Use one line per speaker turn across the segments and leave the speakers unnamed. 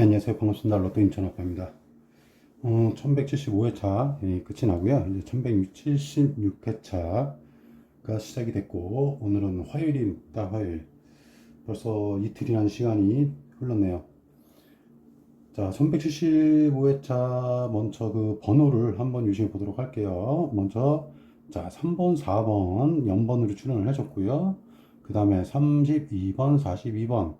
네, 안녕하세요. 반갑습니다. 로또 인천 아빠입니다. 어, 1175회차 예, 끝이 나고요. 이제 1176회차가 시작이 됐고, 오늘은 화요일입니다. 화요일. 벌써 이틀이라는 시간이 흘렀네요. 자, 1175회차 먼저 그 번호를 한번 유심히 보도록 할게요. 먼저, 자, 3번, 4번, 0번으로 출연을 하셨고요. 그 다음에 32번, 42번,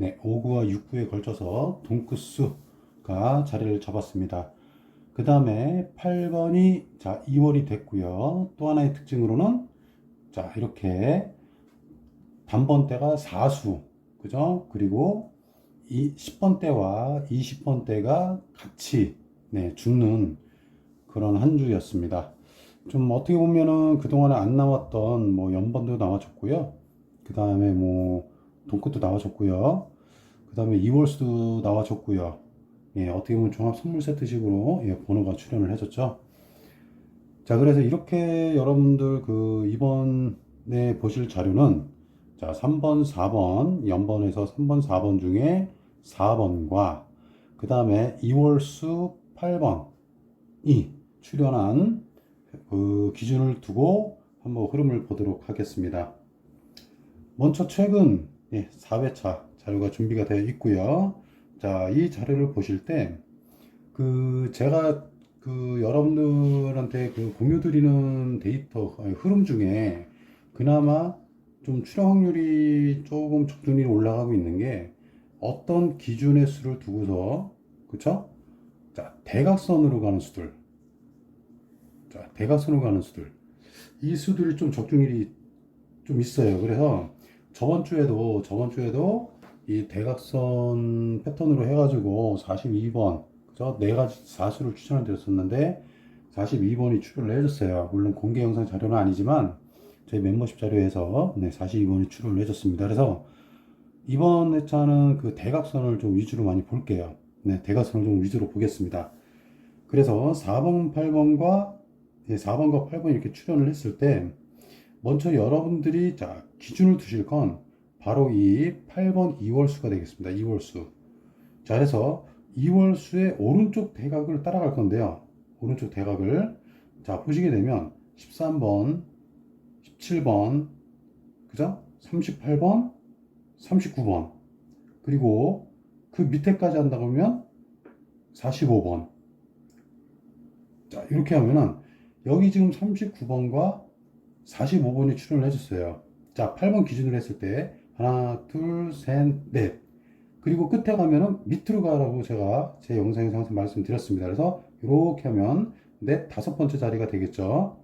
네, 5구와 6구에 걸쳐서 동크스가 자리를 잡았습니다. 그 다음에 8번이 자 2월이 됐고요. 또 하나의 특징으로는 자 이렇게 단번대가 4수 그죠? 그리고 이 10번대와 20번대가 같이 네, 죽는 그런 한 주였습니다. 좀 어떻게 보면은 그동안에 안 나왔던 뭐 연번도 나와줬고요. 그 다음에 뭐 돈끝도 나와줬고요. 그 다음에 이월수도 나와줬고요. 예, 어떻게 보면 종합 선물 세트식으로 예, 번호가 출연을 해줬죠. 자, 그래서 이렇게 여러분들 그 이번에 보실 자료는 자, 3번, 4번, 0번에서 3번, 4번 중에 4번과 그 다음에 이월수 8번이 출연한 그 기준을 두고 한번 흐름을 보도록 하겠습니다. 먼저 최근 예, 4회차 자료가 준비가 되어 있고요. 자, 이 자료를 보실 때, 그, 제가 그 여러분들한테 그 공유 드리는 데이터, 흐름 중에 그나마 좀 출현 확률이 조금 적중률이 올라가고 있는 게 어떤 기준의 수를 두고서, 그쵸? 자, 대각선으로 가는 수들. 자, 대각선으로 가는 수들. 이 수들이 좀 적중률이 좀 있어요. 그래서 저번 주에도, 저번 주에도 이 대각선 패턴으로 해가지고 42번, 그죠? 네 가지 사수를 추천을 드렸었는데 42번이 출연을 해줬어요. 물론 공개 영상 자료는 아니지만 저희 멤버십 자료에서 네, 42번이 출연을 해줬습니다. 그래서 이번 회차는 그 대각선을 좀 위주로 많이 볼게요. 네, 대각선을 좀 위주로 보겠습니다. 그래서 4번, 8번과 네, 4번과 8번 이렇게 출연을 했을 때 먼저 여러분들이 자 기준을 두실 건 바로 이 8번 2월수가 되겠습니다. 2월수. 자, 그래서 2월수의 오른쪽 대각을 따라갈 건데요. 오른쪽 대각을. 자, 보시게 되면 13번, 17번, 그죠? 38번, 39번. 그리고 그 밑에까지 한다 그러면 45번. 자, 이렇게 하면은 여기 지금 39번과 45번이 출연을 해줬어요. 자, 8번 기준으로 했을 때 하나, 둘, 셋, 넷. 그리고 끝에 가면은 밑으로 가라고 제가 제 영상에서 항상 말씀드렸습니다. 그래서 이렇게 하면 넷 다섯 번째 자리가 되겠죠.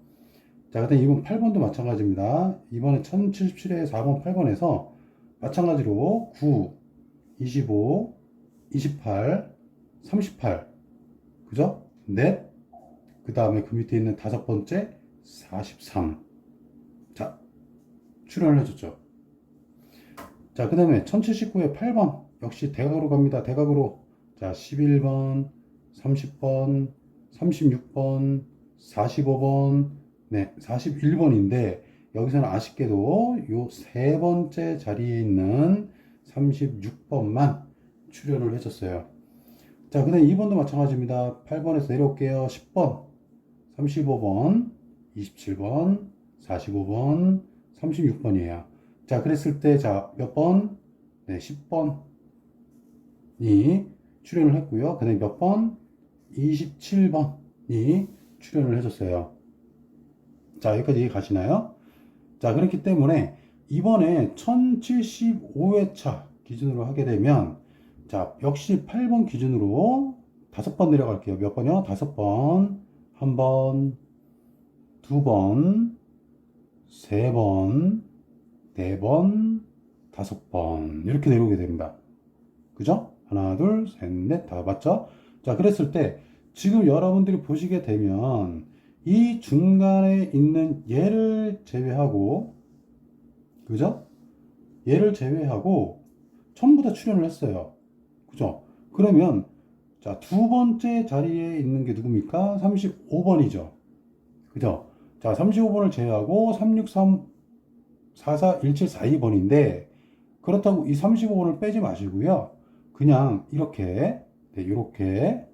자, 그다음 이번 8번도 마찬가지입니다. 이번에 1077의 4번, 8번에서 마찬가지로 9, 25, 28, 38. 그죠? 넷. 그 다음에 그 밑에 있는 다섯 번째 43. 자, 출연을 해줬죠. 자, 그 다음에 1079의 8번. 역시 대각으로 갑니다. 대각으로. 자, 11번, 30번, 36번, 45번, 네, 41번인데, 여기서는 아쉽게도 요 세 번째 자리에 있는 36번만 출연을 해줬어요. 자, 그 다음에 2번도 마찬가지입니다. 8번에서 내려올게요. 10번, 35번, 27번, 45번, 36번이에요. 자, 그랬을 때, 자, 몇 번? 네, 10번이 출연을 했고요. 그 다음에 몇 번? 27번이 출연을 해줬어요. 자, 여기까지 가시나요? 자, 그렇기 때문에 이번에 1075회차 기준으로 하게 되면 자, 역시 8번 기준으로 다섯 번 내려갈게요. 몇 번이요? 다섯 번, 한 번, 두 번, 세 번, 네 번, 다섯 번 이렇게 내려오게 됩니다. 그죠? 하나, 둘, 셋, 넷, 다 맞죠? 자, 그랬을 때 지금 여러분들이 보시게 되면 이 중간에 있는 얘를 제외하고 그죠? 얘를 제외하고 전부 다 출연을 했어요. 그죠? 그러면 자, 두 번째 자리에 있는 게 누굽니까? 35번이죠. 그죠? 자, 35번을 제외하고 363 441742번인데 그렇다고 이 35번을 빼지 마시고요. 그냥 이렇게 네, 이렇게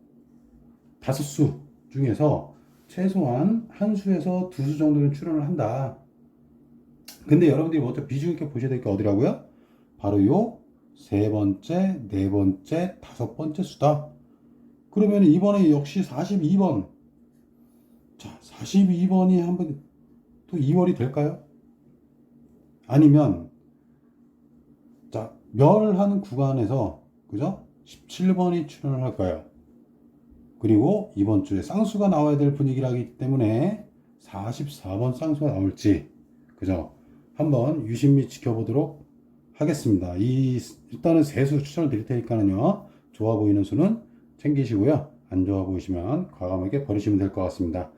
다섯 수 중에서 최소한 한 수에서 두 수 정도는 출연을 한다. 근데 여러분들이 먼저 비중 있게 보셔야 될 게 어디라고요? 바로 요 세 번째, 네 번째, 다섯 번째 수다. 그러면 이번에 역시 42번. 자, 42번이 한번 또 2월이 될까요? 아니면 자, 멸하는 구간에서 그죠? 17번이 출연을 할까요? 그리고 이번 주에 쌍수가 나와야 될 분위기라기 때문에 44번 쌍수가 나올지 그죠? 한번 유심히 지켜보도록 하겠습니다. 이 일단은 세 수 추천을 드릴 테니까는요. 좋아 보이는 수는 챙기시고요. 안 좋아 보이시면 과감하게 버리시면 될 것 같습니다.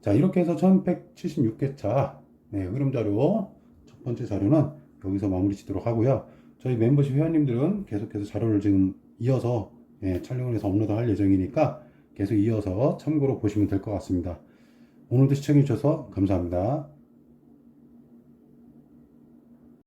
자, 이렇게 해서 1176개차 네, 흐름 자료 첫 번째 자료는 여기서 마무리 짓도록 하고요. 저희 멤버십 회원님들은 계속해서 자료를 지금 이어서 예, 촬영을 해서 업로드 할 예정이니까 계속 이어서 참고로 보시면 될 것 같습니다. 오늘도 시청해 주셔서 감사합니다.